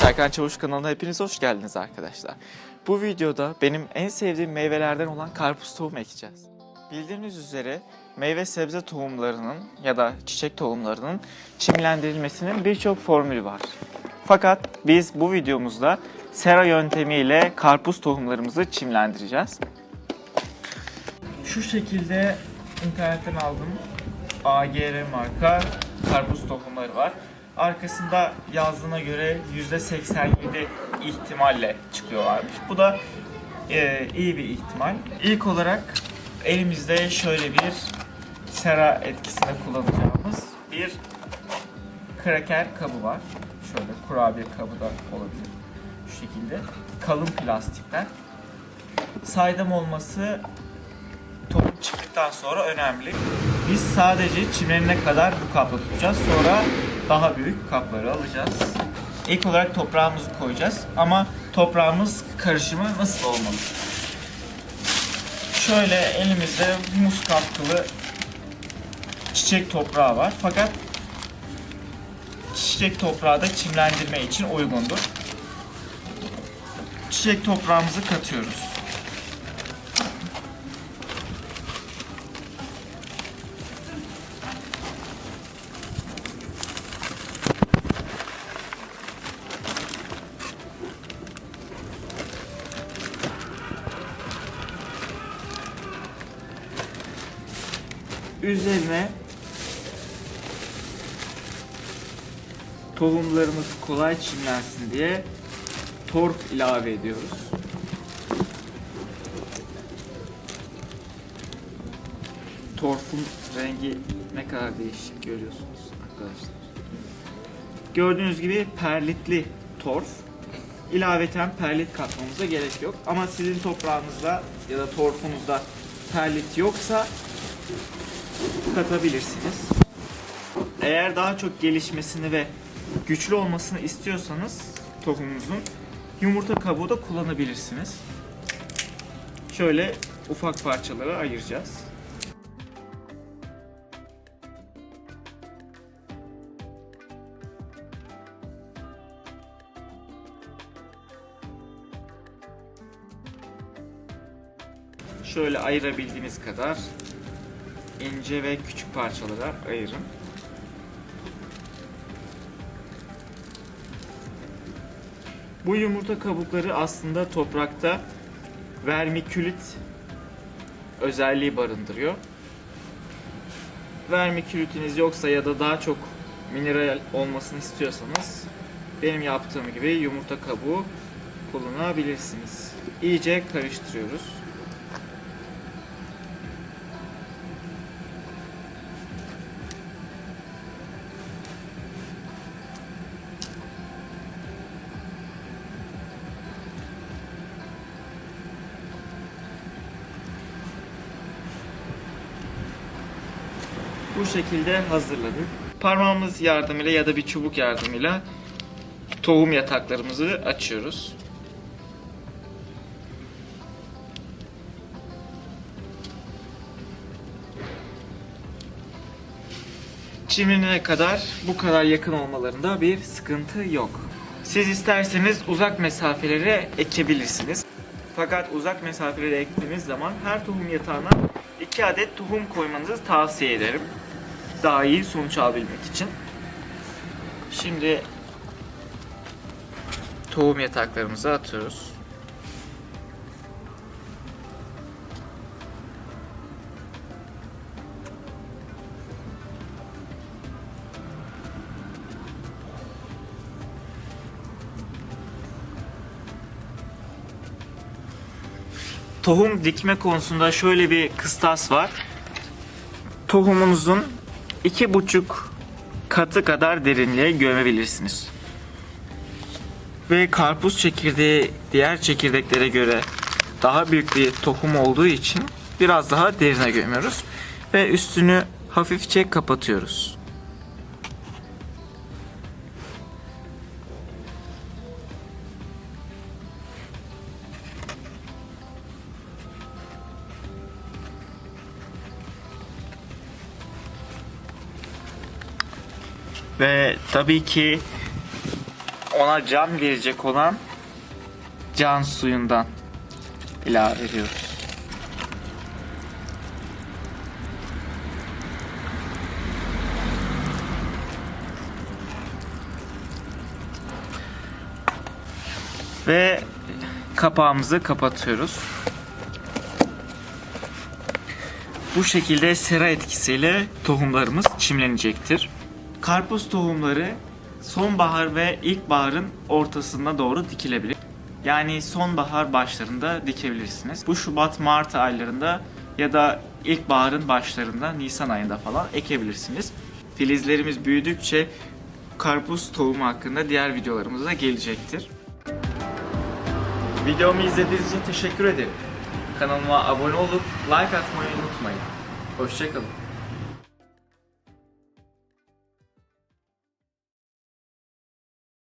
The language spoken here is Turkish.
Serkan Çavuş kanalına hepiniz hoş geldiniz arkadaşlar. Bu videoda benim en sevdiğim meyvelerden olan karpuz tohumu ekeceğiz. Bildiğiniz üzere meyve sebze tohumlarının ya da çiçek tohumlarının çimlendirilmesinin birçok formülü var. Fakat biz bu videomuzda sera yöntemiyle karpuz tohumlarımızı çimlendireceğiz. Şu şekilde internetten aldığım AGR marka karpuz tohumları var. Arkasında yazdığına göre %87 ihtimalle çıkıyorlarmış. Bu da e, iyi bir ihtimal. İlk olarak elimizde şöyle bir sera etkisinde kullanacağımız bir kraker kabı var. Şöyle kurabiye kabı da olabilir. Şu şekilde. Kalın plastikten. Saydam olması tohum çıktıktan sonra önemli. Biz sadece çimlerine kadar bu kapla tutacağız. Sonra daha büyük kapları alacağız. İlk olarak toprağımızı koyacağız. Ama toprağımız karışımı nasıl olmalı? Şöyle elimizde muz katkılı çiçek toprağı var. Fakat çiçek toprağı da çimlendirme için uygundur. Çiçek toprağımızı katıyoruz. Üzerine tohumlarımız kolay çimlensin diye torf ilave ediyoruz. Torfun rengi ne kadar değişik görüyorsunuz arkadaşlar. Gördüğünüz gibi perlitli torf. İlaveten perlit katmamıza gerek yok. Ama sizin toprağınızda ya da torfunuzda perlit yoksa katabilirsiniz. Eğer daha çok gelişmesini ve güçlü olmasını istiyorsanız tohumunuzun yumurta kabuğu da kullanabilirsiniz. Şöyle ufak parçalara ayıracağız. Şöyle ayırabildiğiniz kadar ince ve küçük parçalara ayırın. Bu yumurta kabukları aslında toprakta vermikülit özelliği barındırıyor. Vermikülitiniz yoksa ya da daha çok mineral olmasını istiyorsanız benim yaptığım gibi yumurta kabuğu kullanabilirsiniz. İyice karıştırıyoruz. Bu şekilde hazırladık. Parmağımız yardımıyla ya da bir çubuk yardımıyla tohum yataklarımızı açıyoruz. Çimine kadar bu kadar yakın olmalarında bir sıkıntı yok. Siz isterseniz uzak mesafelere ekebilirsiniz. Fakat uzak mesafelere ektiğiniz zaman her tohum yatağına 2 adet tohum koymanızı tavsiye ederim. Daha iyi sonuç alabilmek için. Şimdi tohum yataklarımızı atıyoruz. Tohum dikme konusunda şöyle bir kıstas var. Tohumunuzun iki buçuk katı kadar derinliğe gömebilirsiniz. Ve karpuz çekirdeği diğer çekirdeklere göre daha büyük bir tohum olduğu için biraz daha derine gömüyoruz. Ve üstünü hafifçe kapatıyoruz. Ve tabii ki ona can verecek olan can suyundan ilave ediyoruz. Ve kapağımızı kapatıyoruz. Bu şekilde sera etkisiyle tohumlarımız çimlenecektir. Karpuz tohumları sonbahar ve ilkbaharın ortasına doğru dikilebilir. Yani sonbahar başlarında dikebilirsiniz. Bu Şubat Mart aylarında ya da ilkbaharın başlarında Nisan ayında falan ekebilirsiniz. Filizlerimiz büyüdükçe karpuz tohumu hakkında diğer videolarımız da gelecektir. Videomu izlediğiniz için teşekkür ederim. Kanalıma abone olup like atmayı unutmayın. Hoşçakalın.